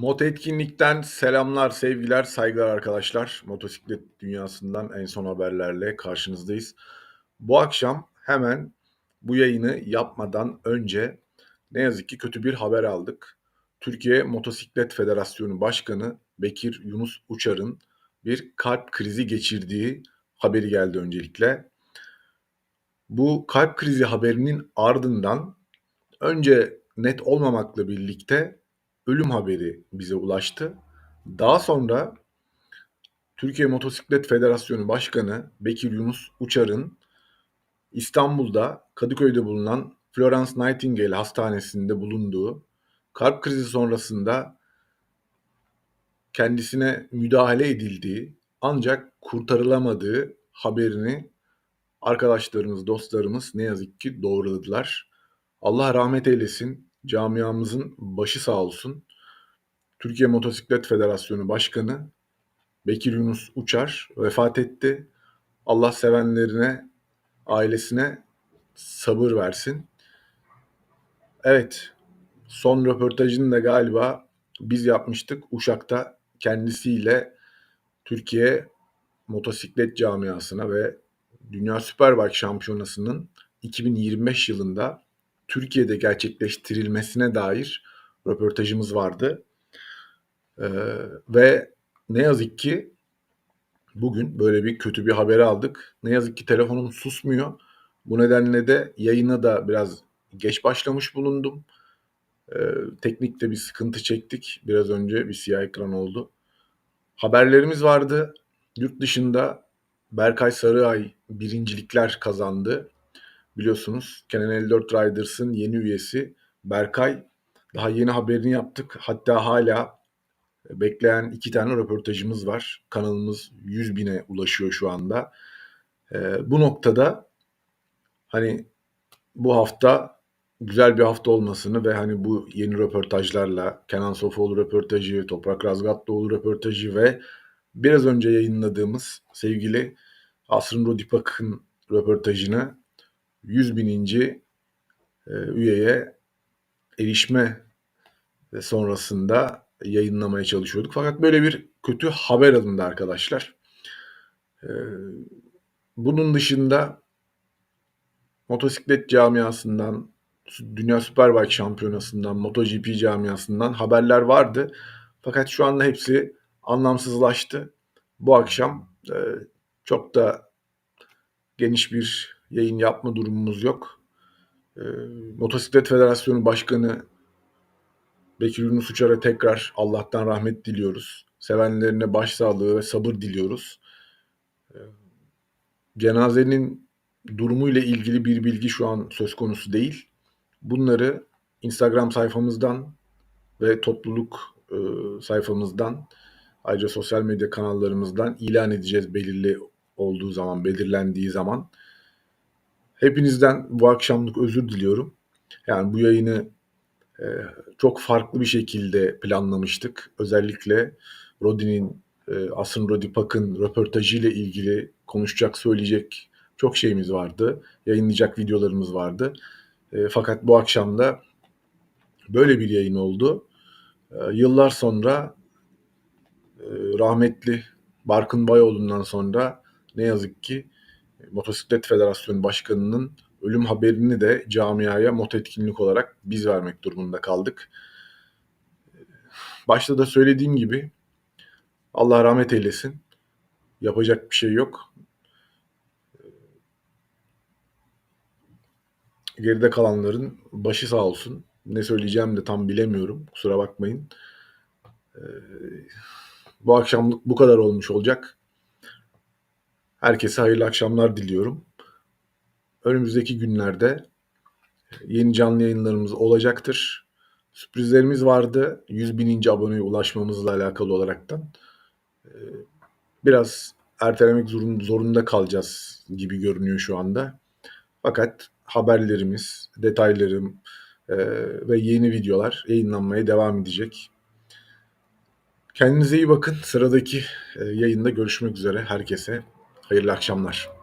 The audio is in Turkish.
Moto Etkinlik'ten selamlar, sevgiler, saygılar arkadaşlar. Motosiklet dünyasından en son haberlerle karşınızdayız. Bu akşam hemen bu yayını yapmadan önce ne yazık ki kötü bir haber aldık. Türkiye Motosiklet Federasyonu Başkanı Bekir Yunus Uçar'ın bir kalp krizi geçirdiği haberi geldi öncelikle. Bu kalp krizi haberinin ardından önce net olmamakla birlikte ölüm haberi bize ulaştı. Daha sonra Türkiye Motosiklet Federasyonu Başkanı Bekir Yunus Uçar'ın İstanbul'da Kadıköy'de bulunan Florence Nightingale Hastanesi'nde bulunduğu kalp krizi sonrasında kendisine müdahale edildiği ancak kurtarılamadığı haberini arkadaşlarımız, dostlarımız ne yazık ki doğruladılar. Allah rahmet eylesin. Camiamızın başı sağ olsun. Türkiye Motosiklet Federasyonu Başkanı Bekir Yunus Uçar vefat etti. Allah sevenlerine, ailesine sabır versin. Evet, son röportajını da galiba biz yapmıştık Uşak'ta kendisiyle Türkiye motosiklet camiasına ve Dünya Superbike Şampiyonası'nın 2025 yılında Türkiye'de gerçekleştirilmesine dair röportajımız vardı. Ee, ve ne yazık ki bugün böyle bir kötü bir haberi aldık. Ne yazık ki telefonum susmuyor. Bu nedenle de yayına da biraz geç başlamış bulundum. Ee, teknikte bir sıkıntı çektik. Biraz önce bir siyah ekran oldu. Haberlerimiz vardı. Yurt dışında Berkay Sarıay birincilikler kazandı. Biliyorsunuz Kenan 54 Riders'ın yeni üyesi Berkay. Daha yeni haberini yaptık. Hatta hala bekleyen iki tane röportajımız var. Kanalımız 100 bine ulaşıyor şu anda. Ee, bu noktada hani bu hafta güzel bir hafta olmasını ve hani bu yeni röportajlarla Kenan Sofoğlu röportajı, Toprak Razgatlıoğlu röportajı ve biraz önce yayınladığımız sevgili Asrın Rodipak'ın röportajını 100 bininci e, üyeye erişme sonrasında yayınlamaya çalışıyorduk. Fakat böyle bir kötü haber alındı arkadaşlar. E, bunun dışında motosiklet camiasından, Dünya Superbike Şampiyonası'ndan, MotoGP camiasından haberler vardı. Fakat şu anda hepsi anlamsızlaştı. Bu akşam e, çok da geniş bir yayın yapma durumumuz yok. E, Motosiklet Federasyonu Başkanı Bekir Yunus Uçar'a tekrar Allah'tan rahmet diliyoruz. Sevenlerine başsağlığı ve sabır diliyoruz. E, cenazenin durumuyla ilgili bir bilgi şu an söz konusu değil. Bunları Instagram sayfamızdan ve topluluk e, sayfamızdan ayrıca sosyal medya kanallarımızdan ilan edeceğiz belirli olduğu zaman, belirlendiği zaman. Hepinizden bu akşamlık özür diliyorum. Yani bu yayını e, çok farklı bir şekilde planlamıştık. Özellikle Rodi'nin, e, Asın Rodi Pak'ın röportajıyla ilgili konuşacak, söyleyecek çok şeyimiz vardı. Yayınlayacak videolarımız vardı. E, fakat bu akşam da böyle bir yayın oldu. E, yıllar sonra e, rahmetli Barkın Bayoğlu'ndan sonra ne yazık ki Motosiklet Federasyonu Başkanı'nın ölüm haberini de camiaya moto etkinlik olarak biz vermek durumunda kaldık. Başta da söylediğim gibi Allah rahmet eylesin. Yapacak bir şey yok. Geride kalanların başı sağ olsun. Ne söyleyeceğim de tam bilemiyorum. Kusura bakmayın. Bu akşamlık bu kadar olmuş olacak. Herkese hayırlı akşamlar diliyorum. Önümüzdeki günlerde yeni canlı yayınlarımız olacaktır. Sürprizlerimiz vardı. 100 bininci aboneye ulaşmamızla alakalı olaraktan. Ee, biraz ertelemek zorunda kalacağız gibi görünüyor şu anda. Fakat haberlerimiz, detaylarım e, ve yeni videolar yayınlanmaya devam edecek. Kendinize iyi bakın. Sıradaki e, yayında görüşmek üzere. Herkese hayırlı akşamlar.